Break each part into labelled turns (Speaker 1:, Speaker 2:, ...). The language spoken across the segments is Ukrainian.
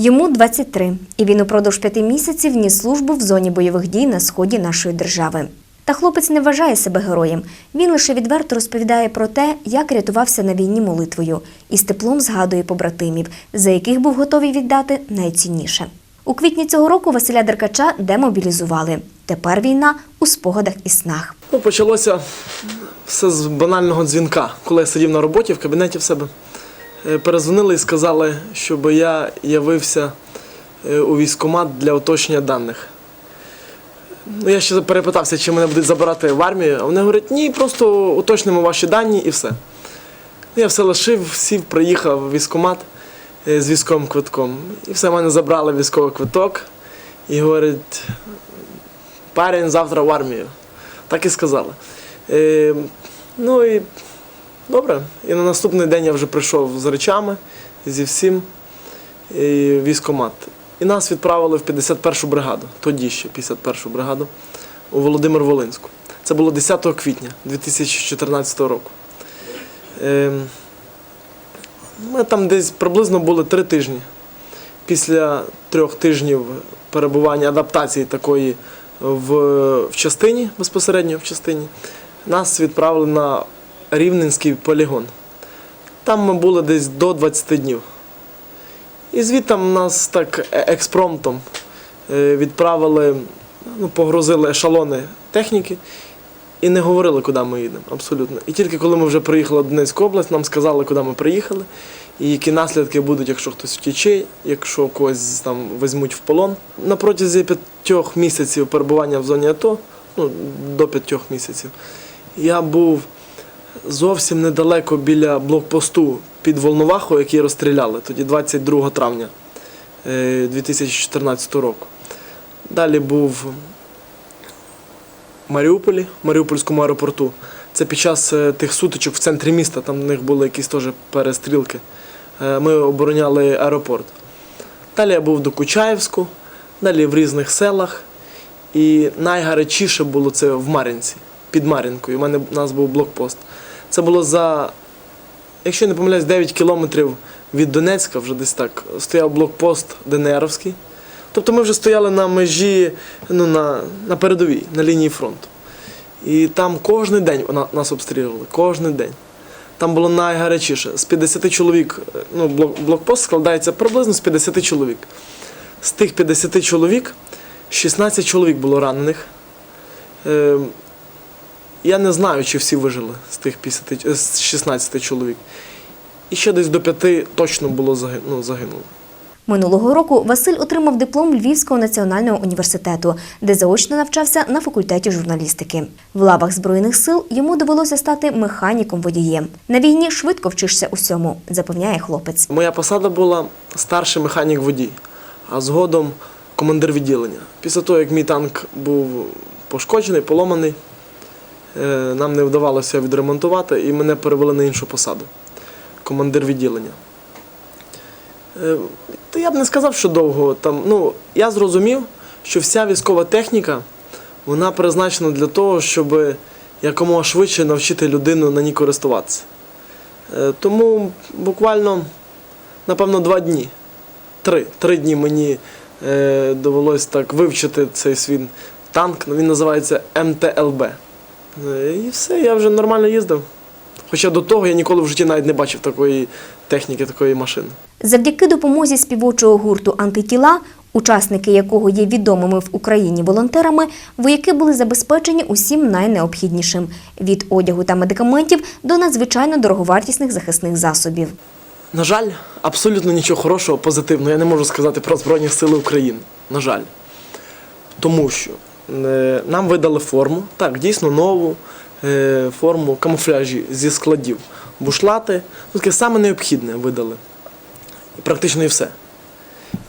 Speaker 1: Йому 23, і він упродовж п'яти місяців ніс службу в зоні бойових дій на сході нашої держави. Та хлопець не вважає себе героєм. Він лише відверто розповідає про те, як рятувався на війні молитвою, і з теплом згадує побратимів, за яких був готовий віддати найцінніше. У квітні цього року Василя Деркача демобілізували. Тепер війна у спогадах і снах.
Speaker 2: Ну, почалося все з банального дзвінка. Коли я сидів на роботі в кабінеті в себе, перезвонили і сказали, щоб я явився е, у військкомат для уточнення даних. Ну, я ще перепитався, чи мене будуть забирати в армію, а вони говорять, ні, просто уточнимо ваші дані і все. Я все лишив, сів, приїхав в військкомат е, з військовим квитком. І все, мене забрали військовий квиток і говорять, парень завтра в армію. Так і сказали. Е, ну і добре. І на наступний день я вже прийшов з речами, зі всім і в військкомат. І нас відправили в 51-ту бригаду, тоді ще 51-ту бригаду, у Володимир Волинську. Це було 10 квітня 2014 року. Е, ми там десь приблизно були три тижні. Після трьох тижнів перебування адаптації такої в, в частині, безпосередньо в частині, нас відправили на Рівненський полігон. Там ми були десь до 20 днів. І звідти нас так е- експромтом е, відправили, ну, погрузили ешелони техніки і не говорили, куди ми їдемо. Абсолютно. І тільки коли ми вже приїхали в Донецьку область, нам сказали, куди ми приїхали, і які наслідки будуть, якщо хтось втече, якщо когось там візьмуть в полон. На протязі п'ятьох місяців перебування в зоні АТО, ну, до п'ятьох місяців, я був зовсім недалеко біля блокпосту під Волновахою, який розстріляли тоді 22 травня е, 2014 року. Далі був в Маріуполі, в Маріупольському аеропорту. Це під час е, тих сутичок в центрі міста, там в них були якісь теж перестрілки. Е, Ми обороняли аеропорт. Далі я був до Кучаєвську, далі в різних селах. І найгарячіше було це в Мар'їнці, під Мар'їнкою. У мене у нас був блокпост. Це було за, якщо не помиляюсь, 9 кілометрів від Донецька, вже десь так, стояв блокпост ДНРовський. Тобто ми вже стояли на межі, ну, на, на передовій, на лінії фронту. І там кожен день нас обстрілювали, кожен день. Там було найгарячіше. З 50 чоловік, ну, блок, блокпост складається приблизно з 50 чоловік. З тих 50 чоловік 16 чоловік було ранених. Я не знаю, чи всі вижили з тих 50, з 16 чоловік. І ще десь до 5 точно було ну, загинуло.
Speaker 1: Минулого року Василь отримав диплом Львівського національного університету, де заочно навчався на факультеті журналістики. В лавах збройних сил йому довелося стати механіком водієм. На війні швидко вчишся усьому, запевняє хлопець.
Speaker 2: Моя посада була старший механік водій, а згодом командир відділення. Після того, як мій танк був пошкоджений, поломаний, нам не вдавалося відремонтувати і мене перевели на іншу посаду командир відділення. Е, Та я б не сказав, що довго. Там, ну, я зрозумів, що вся військова техніка вона призначена для того, щоб якомога швидше навчити людину на ній користуватися. Е, Тому буквально, напевно, два дні. Три. Три дні мені е, довелось так вивчити цей свій танк. Він називається МТЛБ. Е, І все, я вже нормально їздив. Хоча до того я ніколи в житті навіть не бачив такої техніки, такої машини.
Speaker 1: Завдяки допомозі співочого гурту Антитіла, учасники якого є відомими в Україні волонтерами, вояки були забезпечені усім найнеобхіднішим від одягу та медикаментів до надзвичайно дороговартісних захисних засобів.
Speaker 2: На жаль, абсолютно нічого хорошого, позитивного я не можу сказати про Збройні Сили України. На жаль. Тому що нам видали форму, так, дійсно нову е, форму камуфляжі зі складів. Бушлати, ну, таке саме необхідне видали. Практично і все.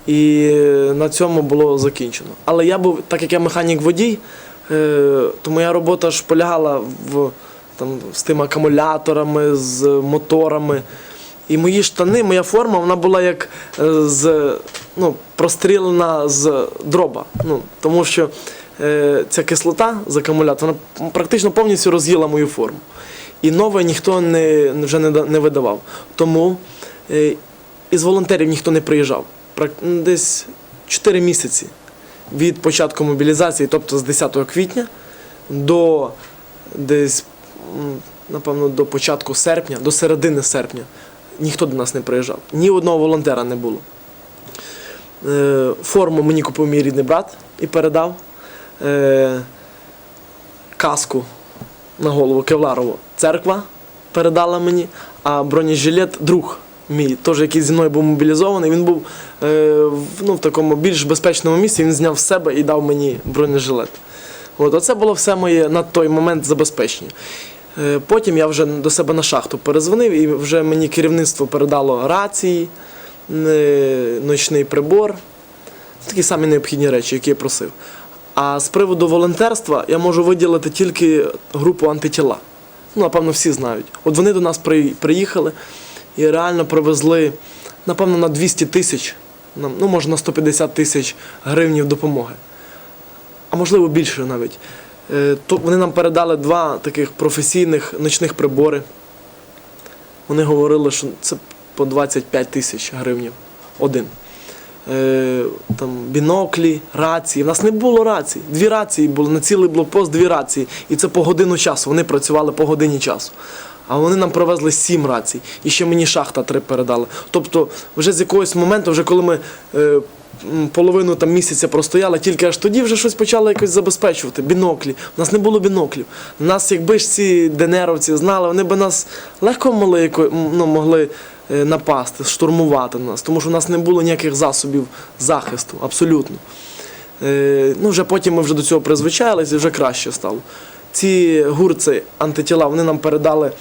Speaker 2: І е, на цьому було закінчено. Але я був, так як я механік водій, е, то моя робота ж полягала в, там, з тими акумуляторами, з моторами. І мої штани, моя форма, вона була як е, з, ну, прострілена з дроба. Ну, тому що е, ця кислота з акумулятора вона практично повністю роз'їла мою форму. І нове ніхто не, вже не, не видавав. Тому е, із волонтерів ніхто не приїжджав. десь 4 місяці від початку мобілізації, тобто з 10 квітня до десь, напевно, до початку серпня, до середини серпня, ніхто до нас не приїжджав. Ні одного волонтера не було. Е, Форму мені купив мій рідний брат і передав. Е, Каску на голову Кевларову церква передала мені, а бронежилет друг мій, теж який зі мною був мобілізований. Він був е, ну, в такому більш безпечному місці, він зняв себе і дав мені бронежилет. От, оце було все моє на той момент забезпечення. Е, Потім я вже до себе на шахту перезвонив, і вже мені керівництво передало рації, е, ночний прибор, такі самі необхідні речі, які я просив. А з приводу волонтерства я можу виділити тільки групу антитіла. Ну, напевно, всі знають. От вони до нас приїхали і реально привезли, напевно, на 200 тисяч, ну, може, на 150 тисяч гривнів допомоги. А можливо більше навіть. Е, То вони нам передали два таких професійних ночних прибори. Вони говорили, що це по 25 тисяч гривнів один. Е, там, біноклі, рації. У нас не було рацій. Дві рації були на цілий блокпост, дві рації. І це по годину часу. Вони працювали по годині часу. А вони нам привезли сім рацій. І ще мені шахта три передали. Тобто, вже з якогось моменту, вже коли ми е, половину там, місяця простояли, тільки аж тоді вже щось почали якось забезпечувати. Біноклі. У нас не було біноклів. Нас, якби ж ці денеровці знали, вони б нас легко могли, ну, могли напасти, штурмувати нас, тому що у нас не було ніяких засобів захисту, абсолютно. Е, ну, вже потім ми вже до цього призвичайлися і вже краще стало. Ці гурці антитіла вони нам передали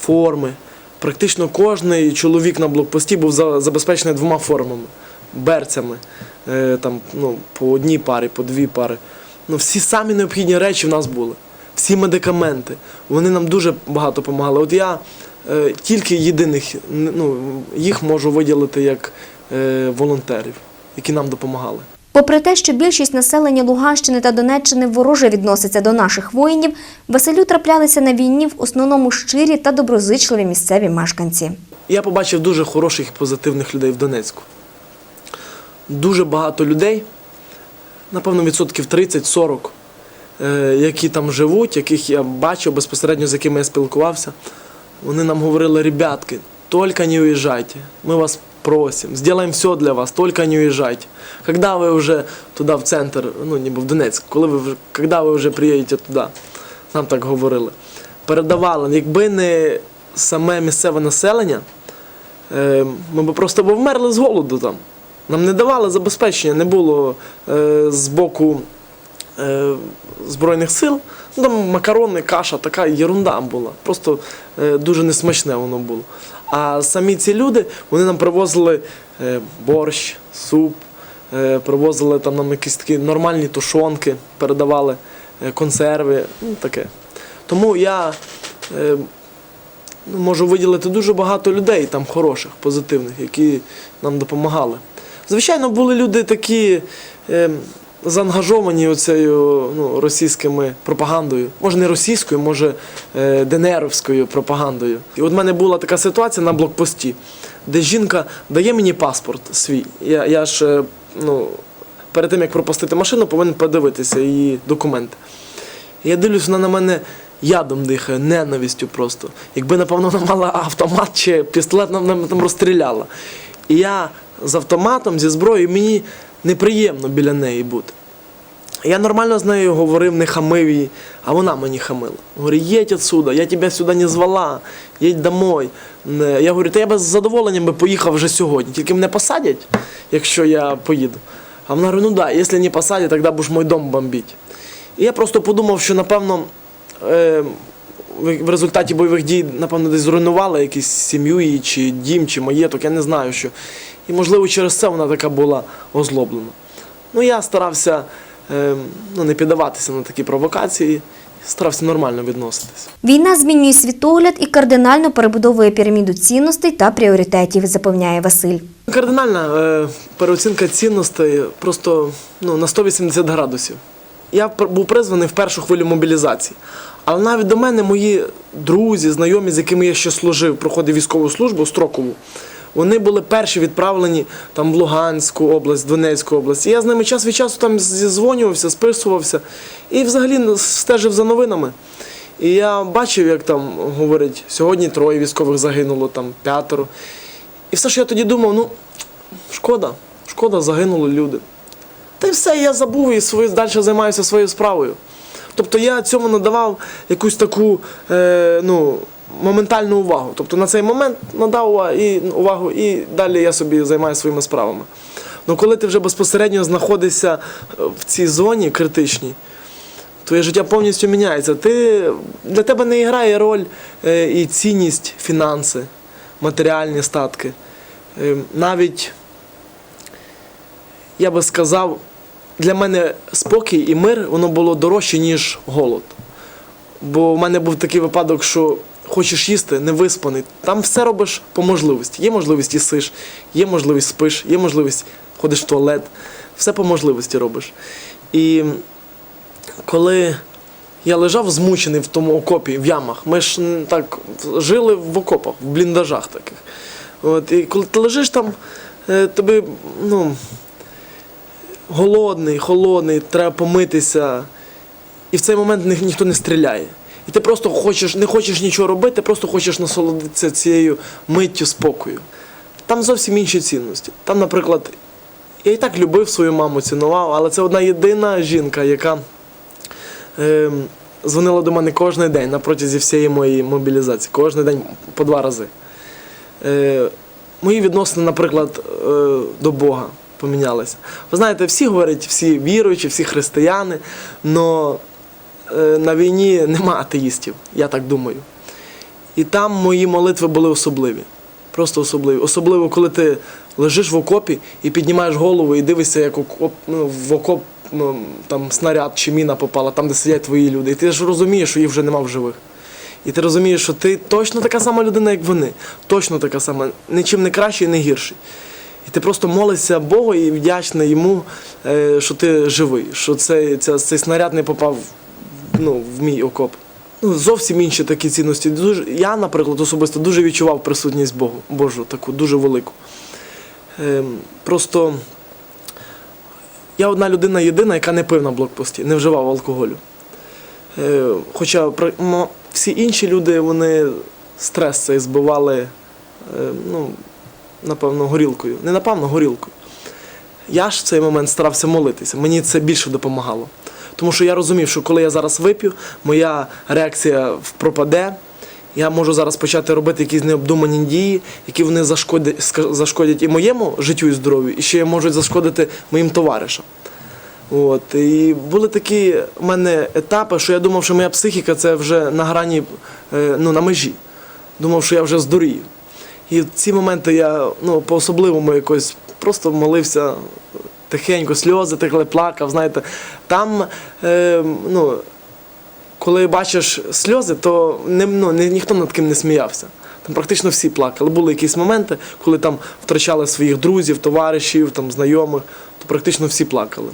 Speaker 2: форми. Практично кожен чоловік на блокпості був забезпечений двома формами, берцями, е, там, ну, по одній парі, по дві пари. Ну, всі самі необхідні речі в нас були. Всі медикаменти. Вони нам дуже багато допомагали. От я е, тільки єдиних ну, їх можу виділити як е, волонтерів, які нам допомагали.
Speaker 1: Попри те, що більшість населення Луганщини та Донеччини вороже відноситься до наших воїнів, Василю траплялися на війні в основному щирі та доброзичливі місцеві мешканці.
Speaker 2: Я побачив дуже хороших і позитивних людей в Донецьку. Дуже багато людей, напевно, відсотків 30-40, е, які там живуть, яких я бачив безпосередньо, з якими я спілкувався. Вони нам говорили, ребятки, тільки не уїжджайте, ми вас просимо, зробимо все для вас, тільки не уїжджайте. Когда ви вже туди в центр, ну ніби в Донецьк, коли ви вже, ви вже приїдете туди, нам так говорили. Передавали, якби не саме місцеве населення, е, ми б просто вмерли з голоду там. Нам не давали забезпечення, не було е, з боку Збройних сил. Ну, там макарони, каша, така єрунда була. Просто е, дуже несмачне воно було. А самі ці люди вони нам привозили е, борщ, суп, е, привозили там нам якісь такі нормальні тушонки, передавали е, консерви, ну таке. Тому я е, ну, можу виділити дуже багато людей там хороших, позитивних, які нам допомагали. Звичайно, були люди такі е, заангажовані оцею ну, російськими пропагандою. Може, не російською, може е, ДНРовською пропагандою. І от в мене була така ситуація на блокпості, де жінка дає мені паспорт свій. Я, я ж е, ну, перед тим, як пропустити машину, повинен подивитися її документи. Я дивлюсь, вона на мене ядом дихає, ненавистю просто. Якби, напевно, вона мала автомат чи пістолет, вона мене там розстріляла. І я з автоматом, зі зброєю, мені неприємно біля неї бути. Я нормально з нею говорив, не хамив її, а вона мені хамила. Говорю, їдь отсюда, я тебе сюди не звала, їдь домой. Я говорю, та я би з задоволенням би поїхав вже сьогодні, тільки мене посадять, якщо я поїду. А вона говорить, ну да, якщо не посадять, тоді будеш мій дом бомбити. І я просто подумав, що напевно е, в результаті бойових дій, напевно, десь зруйнувала якусь сім'ю її, чи дім, чи маєток, я не знаю що. І, можливо, через це вона така була озлоблена. Ну, я старався е, ну, не піддаватися на такі провокації, старався нормально відноситись.
Speaker 1: Війна змінює світогляд і кардинально перебудовує піраміду цінностей та пріоритетів, запевняє Василь.
Speaker 2: Кардинальна е, переоцінка цінностей просто ну, на 180 градусів. Я був призваний в першу хвилю мобілізації. Але навіть до мене мої друзі, знайомі, з якими я ще служив, проходив військову службу строкову, Вони були перші відправлені там в Луганську область, Донецьку область. І я з ними час від часу там зізвонювався, списувався і взагалі стежив за новинами. І я бачив, як там говорять, сьогодні троє військових загинуло, там п'ятеро. І все, що я тоді думав, ну шкода, шкода, загинули люди. Та й все, я забув і свою, далі займаюся своєю справою. Тобто я цьому надавав якусь таку е, ну, моментальну увагу. Тобто на цей момент надав увагу і, далі я собі займаюся своїми справами. Ну коли ти вже безпосередньо знаходишся е, в цій зоні критичній, твоє життя повністю міняється. Ти, для тебе не грає роль е, і цінність, фінанси, матеріальні статки. Е, навіть, я би сказав, для мене спокій і мир воно було дорожче, ніж голод. Бо в мене був такий випадок, що хочеш їсти, не виспаний. Там все робиш по можливості. Є можливість їсиш, є можливість спиш, є можливість ходиш в туалет. Все по можливості робиш. І коли я лежав змучений в тому окопі, в ямах, ми ж так жили в окопах, в бліндажах таких. От, і коли ти лежиш там, е, тобі ну, голодний, холодний, треба помитися. І в цей момент ні- ніхто не стріляє. І ти просто хочеш, не хочеш нічого робити, просто хочеш насолодитися цією миттю спокою. Там зовсім інші цінності. Там, наприклад, я і так любив свою маму, цінував, але це одна єдина жінка, яка е, дзвонила до мене кожен день на протязі всієї моєї мобілізації, кожен день по два рази. Е, мої відносини, наприклад, е, до Бога помінялися. Ви знаєте, всі говорять, всі віруючі, всі християни, але на війні нема атеїстів, я так думаю. І там мої молитви були особливі. Просто особливі. Особливо, коли ти лежиш в окопі і піднімаєш голову і дивишся, як окоп, ну, в окоп ну, там снаряд чи міна попала, там, де сидять твої люди. І ти ж розумієш, що їх вже нема в живих. І ти розумієш, що ти точно така сама людина, як вони. Точно така сама, нічим не кращий і не гірший. І ти просто молишся Богу і вдячний йому, е, що ти живий, що цей, цей снаряд не попав ну, в мій окоп. Ну, зовсім інші такі цінності. Дуже, я, наприклад, особисто дуже відчував присутність Богу, Божу, таку дуже велику. Ем, просто я одна людина єдина, яка не пив на блокпості, не вживав алкоголю. Е, хоча всі інші люди, вони стрес цей збивали, е, ну, напевно, горілкою. Не напевно, горілкою. Я ж в цей момент старався молитися. Мені це більше допомагало. Тому що я розумів, що коли я зараз вип'ю, моя реакція пропаде. Я можу зараз почати робити якісь необдумані дії, які вони зашкодять, зашкодять і моєму життю і здоров'ю, і ще можуть зашкодити моїм товаришам. От. І були такі в мене етапи, що я думав, що моя психіка це вже на грані, е, ну, на межі. Думав, що я вже здурію. І в ці моменти я ну, по-особливому якось просто молився тихенько, сльози текли, плакав. Знаєте, там, е, ну, коли бачиш сльози, то не, ну, ні- ніхто над ким не сміявся. Там практично всі плакали. Були якісь моменти, коли там втрачали своїх друзів, товаришів, там, знайомих, то практично всі плакали.